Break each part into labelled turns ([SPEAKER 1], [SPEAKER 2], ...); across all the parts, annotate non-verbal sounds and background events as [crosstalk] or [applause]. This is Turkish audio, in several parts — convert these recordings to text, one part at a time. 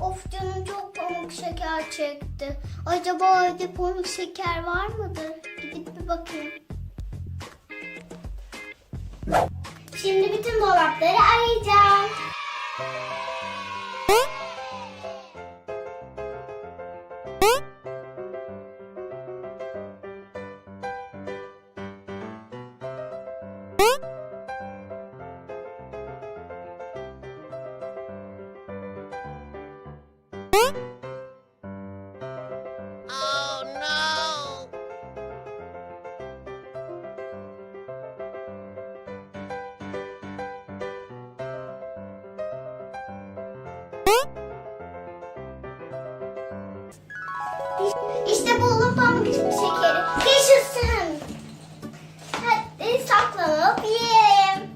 [SPEAKER 1] Of canım çok pamuk şeker çekti. Acaba evde pamuk şeker var mıdır? Gidip bir bakayım. Şimdi bütün dolapları arayacağım. İşte buldum pamuk şekeri. Yaşasın. Hadi saklanıp yiyelim.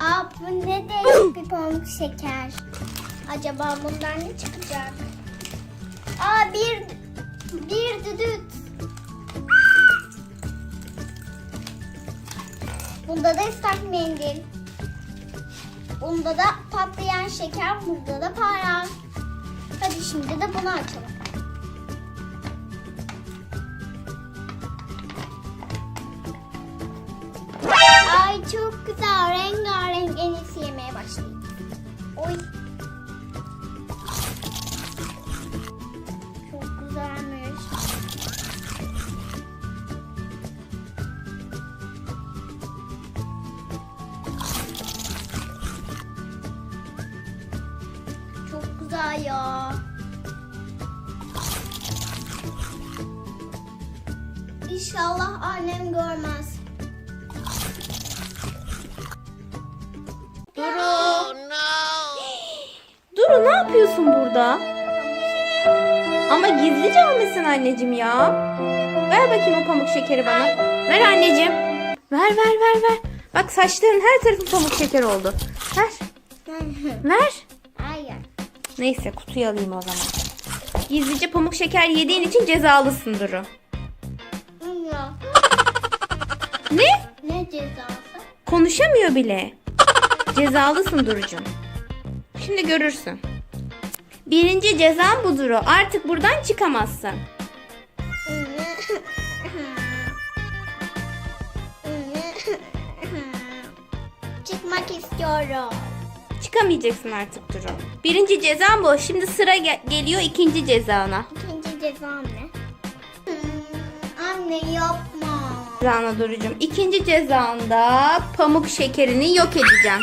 [SPEAKER 1] Aa bu ne değişik bir pamuk şeker. Acaba bundan ne çıkacak? Aa bir düdüt. Bunda da ıslak mendil. Bunda da patlayan şeker, burada da para. Hadi şimdi de bunu açalım. Güzel ya. İnşallah annem görmez.
[SPEAKER 2] Duru. Duru ne yapıyorsun burada? Ama gizlice almışsın anneciğim ya. Ver bakayım o pamuk şekeri bana. Ver anneciğim. Ver ver ver ver. Bak saçların her tarafı pamuk şeker oldu. Ver. [laughs] Ver.
[SPEAKER 1] Hayır.
[SPEAKER 2] Neyse kutuyu alayım o zaman. Gizlice pamuk şeker yediğin için cezalısın Duru. Ne?
[SPEAKER 1] Ne cezası?
[SPEAKER 2] Konuşamıyor bile. Cezalısın Duru'cum. Şimdi görürsün. Birinci cezan bu Duru. Artık buradan çıkamazsın.
[SPEAKER 1] Çıkmak istiyorum.
[SPEAKER 2] Çıkamayacaksın artık Duru. Birinci cezan bu. Şimdi sıra ge- geliyor ikinci cezana.
[SPEAKER 1] İkinci cezam ne? Hmm, anne yapma.
[SPEAKER 2] Cezana Duru'cum. İkinci cezanda pamuk şekerini yok edeceğim.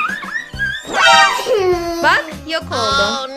[SPEAKER 2] [laughs] Bak yok oldu.